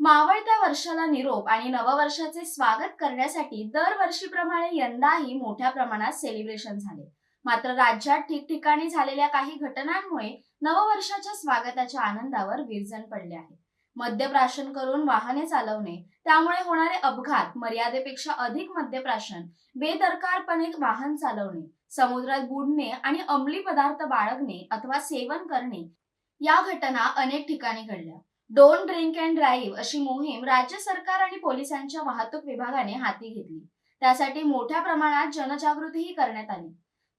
मावळत्या वर्षाला निरोप आणि नववर्षाचे स्वागत करण्यासाठी दरवर्षीप्रमाणे यंदाही मोठ्या प्रमाणात सेलिब्रेशन झाले. मात्र राज्यात ठिकठिकाणी झालेल्या काही घटनांमुळे नववर्षाच्या स्वागताच्या आनंदावर विरजण पडले आहे. मद्यप्राशन करून वाहने चालवणे त्यामुळे होणारे अपघात मर्यादेपेक्षा अधिक मद्यप्राशन बेदरकारपणे वाहन चालवणे समुद्रात बुडणे आणि अंमली पदार्थ बाळगणे अथवा सेवन करणे या घटना अनेक ठिकाणी घडल्या. डोंट ड्रिंक अँड ड्राईव्ह अशी मोहीम राज्य सरकार आणि पोलिसांच्या वाहतूक विभागाने हाती घेतली. त्यासाठी मोठ्या प्रमाणात जनजागृतीही करण्यात आली.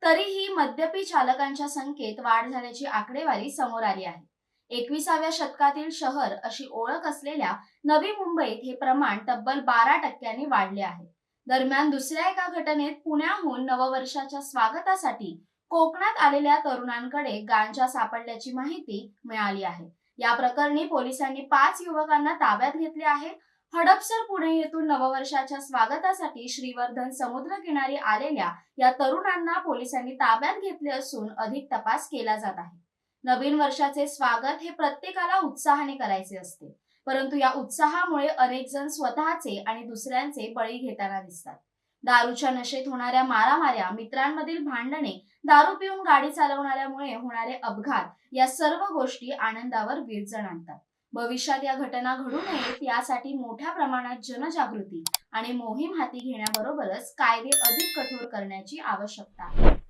तरीही मद्यपी चालकांच्या संख्येत वाढ झाल्याची आकडेवारी समोर आली आहे. एकविसाव्या शतकातील शहर अशी ओळख असलेल्या नवी मुंबईत हे प्रमाण तब्बल बारा टक्क्यांनी वाढले आहे. दरम्यान दुसऱ्या एका घटनेत पुण्याहून नववर्षाच्या स्वागतासाठी कोकणात आलेल्या तरुणांकडे गांजा सापडल्याची माहिती मिळाली आहे. या प्रकरणी पोलिसांनी पाच युवकांना ताब्यात घेतले आहे. हडपसर पुणे येथून नववर्षाच्या स्वागतासाठी श्रीवर्धन समुद्रकिनारी आलेल्या या तरुणांना पोलिसांनी ताब्यात घेतले असून अधिक तपास केला जात आहे. नवीन वर्षाचे स्वागत हे प्रत्येकाला उत्साहाने करायचे असते. परंतु या उत्साहामुळे अनेक जण स्वतःचे आणि दुसऱ्यांचे बळी घेताना दिसतात. दारूच्या नशेत होणाऱ्या मारामाऱ्या मित्रांमधील भांडणे दारू पिऊन गाडी चालवणाऱ्यामुळे होणारे अपघात या सर्व गोष्टी आनंदावर विरजण आणतात. भविष्यात या घटना घडू नयेत यासाठी मोठ्या प्रमाणात जनजागृती आणि मोहीम हाती घेण्याबरोबरच कायदे अधिक कठोर करण्याची आवश्यकता आहे.